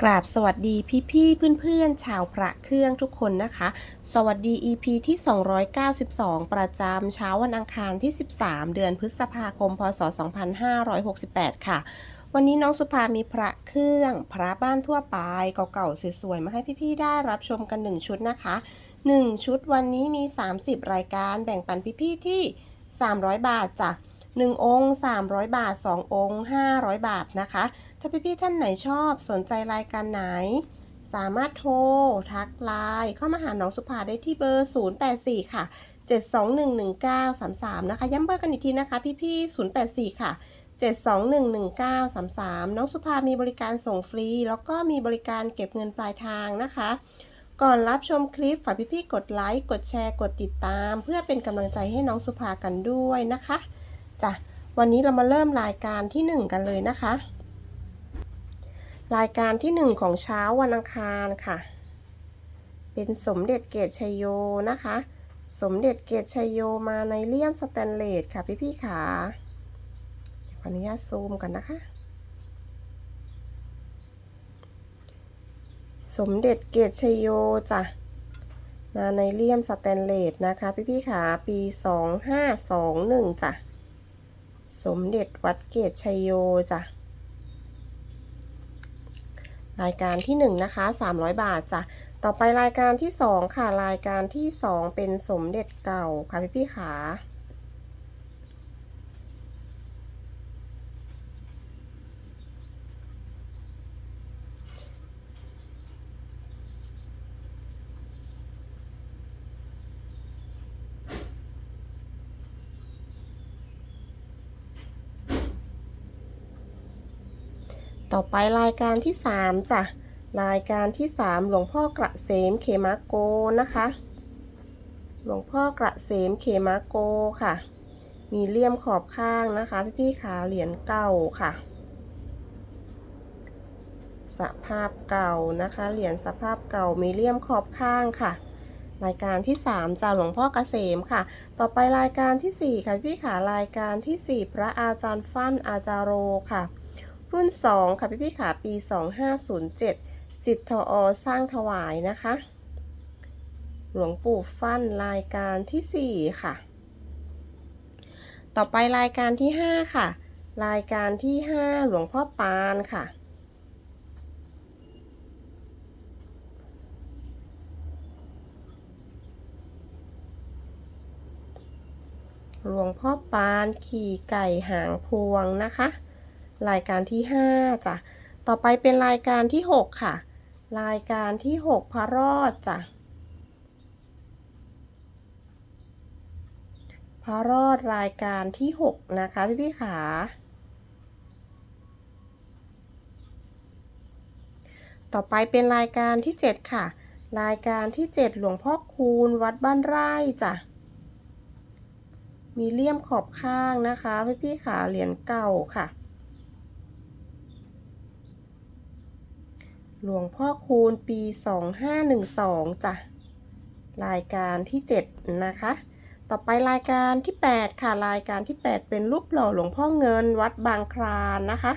กราบสวัสดีพี่ๆเพื่อนๆ ชาวพระเครื่องทุกคนนะคะ สวัสดี EP ที่ 292 ประจำเช้าวันอังคารที่ 13 เดือนพฤษภาคม พศ 2568 ค่ะ วันนี้น้องสุภามีพระเครื่อง พระบ้านทั่วไปเก่าๆสวยๆ มาให้พี่ๆ ได้รับชมกัน 1 ชุดนะคะ 1 ชุดวันนี้มี 30 รายการแบ่งปันพี่ๆ ที่ 300 บาทจ้ะ 1 องค์ 300 บาท 2 องค์ 500 บาทนะคะ ถ้าพี่ๆท่านไหนชอบสนใจรายการไหน สามารถโทร ทักไลน์เข้ามาหาน้องสุภาได้ที่เบอร์ 084 ค่ะ 7211933 นะคะ ย้ำเบอร์กันอีกทีนะคะ พี่ๆ084 ค่ะ7211933 น้องสุภา มีบริการส่งฟรี แล้วก็มีบริการเก็บเงินปลายทางนะคะ ก่อนรับชมคลิปฝากพี่ๆกดไลค์ กดแชร์ กดติดตาม เพื่อเป็นกำลังใจให้น้องสุภากันด้วยนะคะ จ้ะวันนี้เรามาเริ่มรายการที่ 1 กันเลยนะคะ รายการที่ 1 ของเช้าวันอังคารค่ะ เป็นสมเด็จเกตชัยโยนะคะ สมเด็จเกตชัยโยมาในเลี่ยมสแตนเลสค่ะพี่ๆขาขออนุญาตซูมกันนะคะ สมเด็จเกตชัยโยจ้ะมาในเลี่ยมสแตนเลสนะคะ พี่ๆขาปี 2521จ้ะ สมเด็จวัดเกตชัยโยจ้ะรายการที่ 1 นะคะ 300 บาทจ้ะ ต่อไปรายการที่ 2 ค่ะ รายการที่ 2 เป็นสมเด็จเก่าค่ะพี่พี่ๆขา ต่อไปรายการที่ 3จ้ะรายการที่ 3 หลวงพ่อกระเสมเขมาโกนะคะ หลวงพ่อกระเสมเขมาโกค่ะ มีเลี่ยมขอบข้างนะคะ พี่ๆขาเหรียญเก่าค่ะสภาพเก่านะคะ เหรียญสภาพเก่ามีเลี่ยมขอบข้างค่ะ รายการที่ 3จาหลวงพ่อกเกษมค่ะ ต่อไปรายการที่ 4 ค่ะพี่ขารายการที่ 4 พระอาจารย์ฟั่นอาจารโรค่ะ รุ่น 2 ค่ะพี่ๆขาปี 2507 สิทธ์ทอสร้างถวายนะคะ หลวงปู่ฟั่นรายการที่ 4 ค่ะ ต่อไปรายการที่ 5 ค่ะ รายการที่ 5 หลวงพ่อปานค่ะหลวงพ่อปานขี่ไก่หางพวงนะคะ รายการที่ 5จ้ะต่อไปเป็นรายการที่ 6 ค่ะ รายการที่ 6 พระรอดจ้ะพระรอดรายการที่ 6 นะคะ พี่พี่ขาต่อไปเป็นรายการที่ 7 ค่ะ รายการที่ 7 หลวงพ่อคูณวัดบ้านไร่จ้ะ มีเลี่ยมขอบข้างนะคะ พี่พี่ขาเหรียญเก่าค่ะ หลวงพ่อคูณปี 2512จ้ะรายการที่ 7 นะคะ ต่อไปรายการที่ 8 ค่ะรายการที่ 8 เป็นรูปหล่อหลวงพ่อเงินวัดบางคลานนะคะ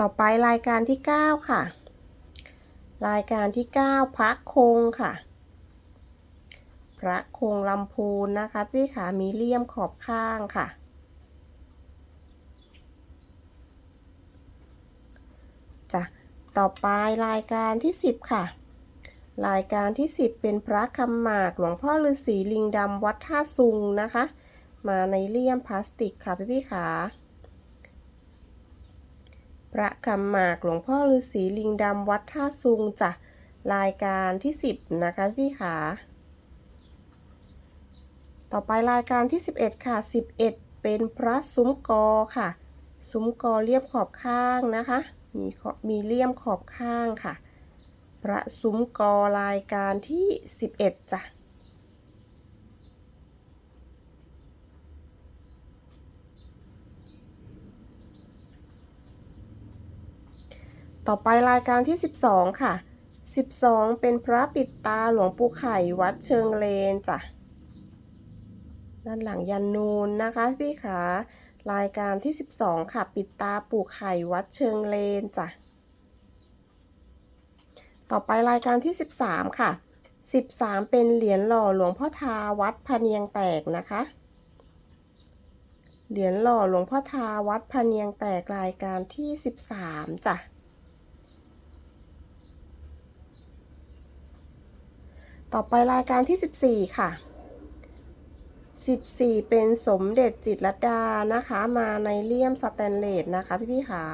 ต่อไปรายการที่ 9 ค่ะ รายการที่ 9 พระคงค่ะ พระคงลำพูนนะคะ พี่ขามีเลี่ยมขอบข้างค่ะ จ้ะ ต่อไปรายการที่ 10 ค่ะ รายการที่ 10 เป็นพระคำหมากหลวงพ่อฤาษีลิงดำวัดท่าซุงนะคะ มาในเลี่ยมพลาสติกค่ะพี่พี่ขา พระคำหมากหลวงพ่อฤาษีลิงดำวัดท่าซุงจ้ะรายการที่ 10 นะคะพี่ขาต่อไปรายการที่ 11 ค่ะ 11 เป็นพระซุ้มกอค่ะ ซุ้มกอเรียบขอบข้างนะคะ มีขอบมีเลี่ยมขอบข้างค่ะ พระซุ้มกอรายการที่ 11จ้ะ ต่อไปรายการที่ 12 ค่ะ 12 เป็นพระปิดตาหลวงปู่ไข่วัดเชิงเลนจ้ะ ด้านหลังยันนูนนะคะพี่ขารายการที่ 12 ค่ะ ปิดตาปู่ไข่วัดเชิงเลนจ้ะ ต่อไปรายการที่ 13 ค่ะ 13 เป็นเหรียญหล่อหลวงพ่อทาวัดพะเนียงแตกนะคะ เหรียญหล่อหลวงพ่อทาวัดพะเนียงแตกรายการที่ 13 จ้ะ ต่อไปรายการที่ 14 ค่ะ 14 เป็นสมเด็จจิตรดานะคะ มาในเลี่ยมสแตนเลสนะคะพี่ๆขา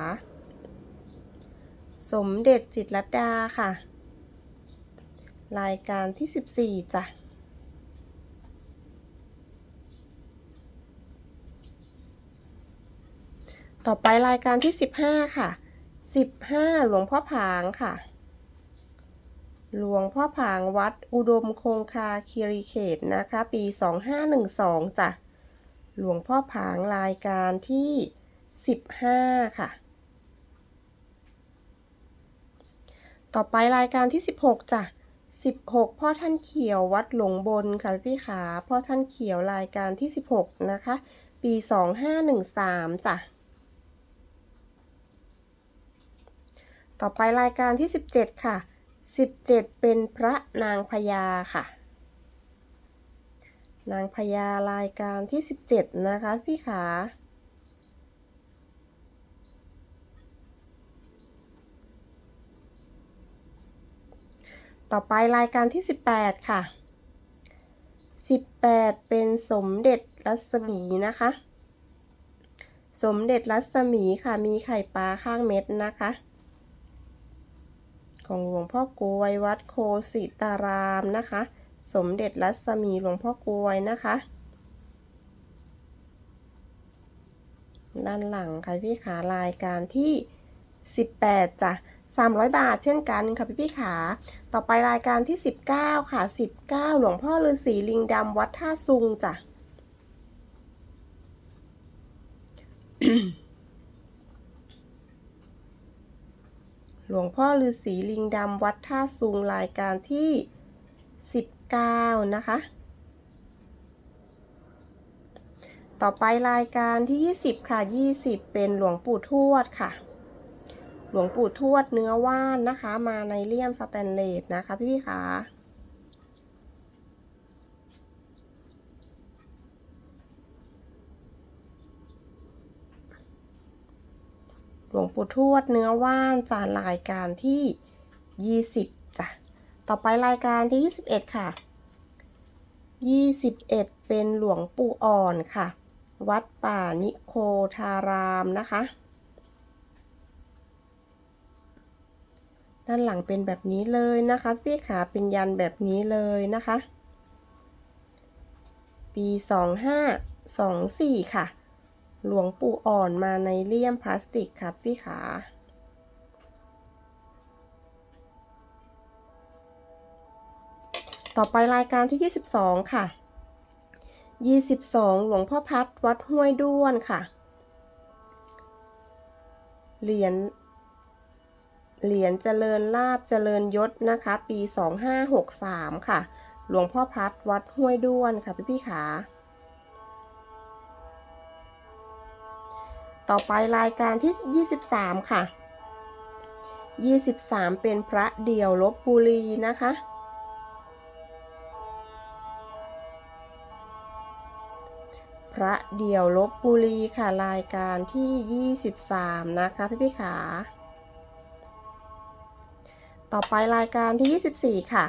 สมเด็จจิตรดาค่ะ รายการที่ 14จ้ะต่อไปรายการที่ 15 ค่ะ 15 หลวงพ่อผางค่ะ หลวงพ่อผางวัดอุดมคงคาคีรีเขตนะคะ ปี 2512จ้ะ หลวงพ่อผางรายการที่ 15 ค่ะ ต่อไปรายการที่ 16จ้ะ 16 พ่อท่านเขียววัดหลงบนค่ะพี่ขาพ่อท่านเขียวรายการที่ 16 นะคะ ปี 2513จ้ะต่อไปรายการที่ 17 ค่ะ 17 เป็นพระนางพญาค่ะ นางพญารายการที่ 17 นะคะพี่ขาต่อไปรายการที่ 18 ค่ะ 18 เป็นสมเด็จรัศมีนะคะ สมเด็จรัศมีค่ะ มีไข่ปลาข้างเม็ดนะคะ ของหลวงพ่อกลวยวัดโคสิตารามนะคะ สมเด็จรัศมีหลวงพ่อกลวยนะคะ ด้านหลังค่ะพี่ขารายการที่ 18จ้ะ300 บาทเช่นกันค่ะพี่พี่ขา ต่อไปรายการที่ 19 ค่ะ 19 หลวงพ่อฤาษีลิงดำวัดท่าซุงจ้ะ หลวงพ่อฤาษีลิงดำวัดท่าซุงรายการที่ 19 นะคะ ต่อไปรายการที่ 20 ค่ะ 20 เป็นหลวงปู่ทวดค่ะ หลวงปู่ทวดเนื้อว่านนะคะ มาในเลี่ยมสแตนเลสนะคะพี่พี่ๆข หลวงปู่ทวดเนื้อว่านจานรายการที่ 20จ้ะต่อไปรายการที่ 21 ค่ะ 21 เป็นหลวงปู่อ่อนค่ะ วัดป่านิโคทารามนะคะ ด้านหลังเป็นแบบนี้เลยนะคะพี่ขาเป็นยันแบบนี้เลยนะคะ ปี 2524 ค่ะ หลวงปู่อ่อนมาในเลี่ยมพลาสติกครับพี่ขา ต่อไปรายการที่ 22 ค่ะ 22 หลวงพ่อพัดวัดห้วยด้วนค่ะ เหรียญ เหรียญเจริญลาบเจริญยศนะคะ ปี 2563 ค่ะ หลวงพ่อพัดวัดห้วยด้วนค่ะพี่พี่ขา ต่อไปรายการที่ 23 ค่ะ 23 เป็นพระเดี่ยวลบบุรีนะคะ พระเดี่ยวลบบุรีค่ะรายการที่ 23 นะคะพี่พี่ขา ต่อไปรายการที่ 24 ค่ะ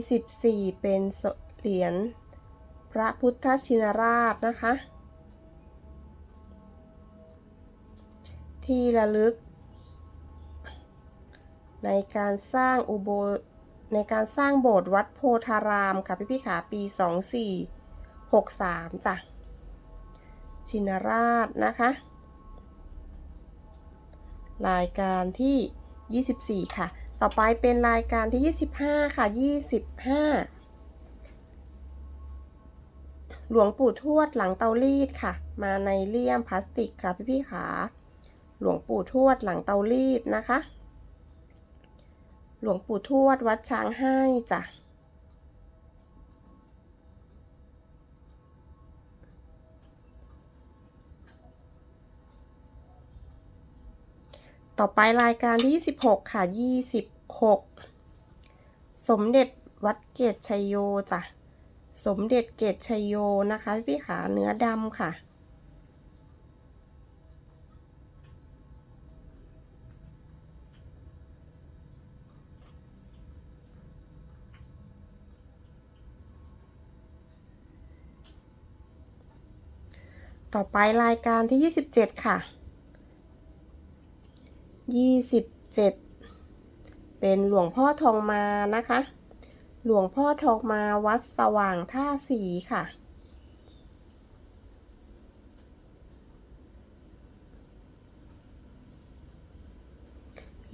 24 เป็นเหรียญพระพุทธชินราชนะคะ ที่ระลึก ในการสร้างอุโบในการสร้างโบสถ์วัดโพธารามค่ะพี่พี่ๆขาปี 2463จ้ะชินราชนะคะ รายการที่ 24 ค่ะ ต่อไปเป็นรายการที่ 25 ค่ะ 25 หลวงปู่ทวดหลังเตารีดค่ะ มาในเลี่ยมพลาสติกค่ะพี่ๆขา หลวงปู่ทวดหลังเตารีดนะคะ หลวงปู่ทวดวัดช้างให้จ้ะต่อไปรายการที่ 26 ค่ะ 26 สมเด็จวัดเกตชัยโยจ้ะ สมเด็จเกตชัยโยนะคะพี่ขาเนื้อดำค่ะ ต่อไปรายการที่ 27 ค่ะ 27 เป็นหลวงพ่อทองมานะคะ หลวงพ่อทองมาวัดสว่างท่าสีค่ะ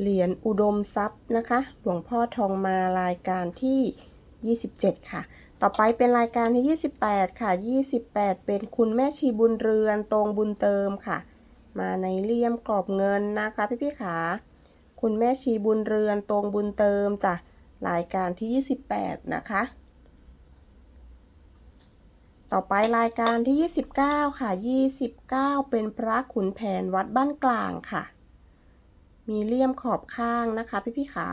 เหรียญอุดมทรัพย์นะคะ หลวงพ่อทองมารายการที่ 27 ค่ะ ต่อไปเป็นรายการที่ 28 ค่ะ 28 เป็นคุณแม่ชีบุญเรือนตรงบุญเติมค่ะ มาในเลี่ยมกรอบเงินนะคะพี่พี่ๆขาคุณแม่ชีบุญเรือนตรงบุญเติมจ้ะรายการที่ 28 นะคะ ต่อไปรายการที่ 29 ค่ะ 29 เป็นพระขุนแผนวัดบ้านกลางค่ะ มีเลี่ยมขอบข้างนะคะพี่พี่ๆขา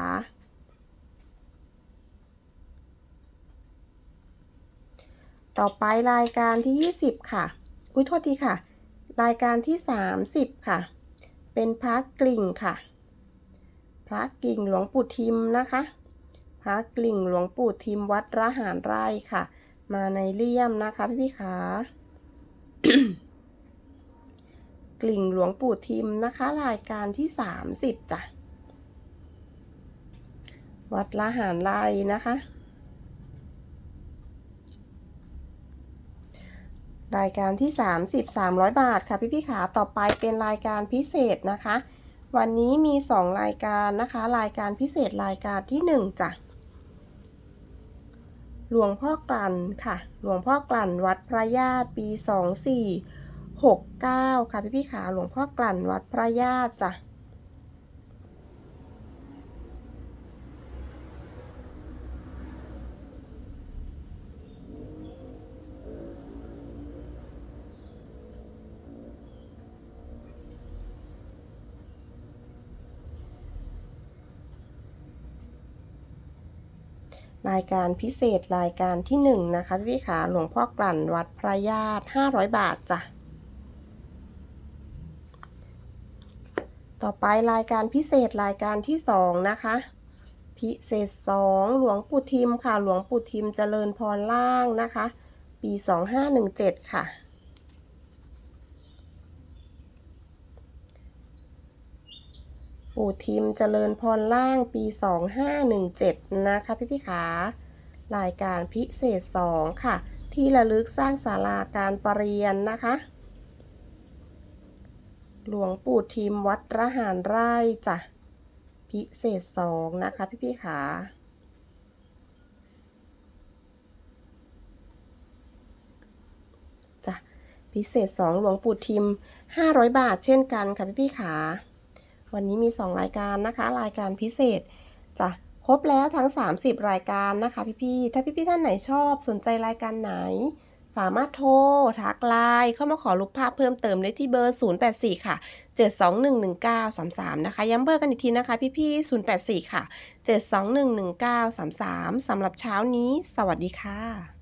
ต่อไปรายการที่ 20 ค่ะ อุ้ยโทษทีค่ะ รายการที่ 30 ค่ะ เป็นพระกลิ่งค่ะ พระกลิ่งหลวงปู่ทิมนะคะ พระกลิ่งหลวงปู่ทิมวัดระหารไร่ค่ะ มาในเลี่ยมนะคะพี่พี่ขากลิ่งหลวงปู่ทิมนะคะ รายการที่ 30จ้ะวัดละหารไร่นะคะ รายการที่ 30 300 บาทค่ะพี่พี่ขาต่อไปเป็นรายการพิเศษนะคะ วันนี้มี 2 รายการนะคะ รายการพิเศษรายการที่ 1จ้ะหลวงพ่อกลั่นค่ะ หลวงพ่อกลั่นวัดพระญาติปี 2469 ค่ะพี่พี่ขาหลวงพ่อกลั่นวัดพระญาติจ้ะ รายการพิเศษรายการที่หนึ่งนะคะพี่พี่ขาหลวงพ่อกลั่นวัดพระญาติ500บาทจ้ะ ต่อไปรายการพิเศษรายการที่สองนะคะ พิเศษสองหลวงปู่ทิมค่ะ หลวงปู่ทิมเจริญพรล่างนะคะ ปี2517ค่ะ ปู่ทิมเจริญพรล่างปี 2517 นะคะพี่พี่ขารายการพิเศษ 2 ค่ะ ที่ระลึกสร้างศาลาการประเรียนนะคะ หลวงปู่ทิมวัดระหารไร่จ้ะ พิเศษ 2 นะคะพี่พี่ขาจ้ะพิเศษ 2 หลวงปู่ทิม 500 บาทเช่นกันค่ะพี่พี่ขา วันนี้มี 2 รายการนะคะ รายการพิเศษจะครบแล้วทั้ง 30 รายการนะคะพี่ๆถ้าพี่ๆท่านไหนชอบสนใจรายการไหน สามารถโทรทักไลน์เข้ามาขอรูปภาพเพิ่มเติมได้ที่เบอร์ 084 ค่ะ 7211933 นะคะ ย้ำเบอร์กันอีกทีนะคะ พี่ๆ084 ค่ะ 7211933สำหรับเช้านี้ สวัสดีค่ะ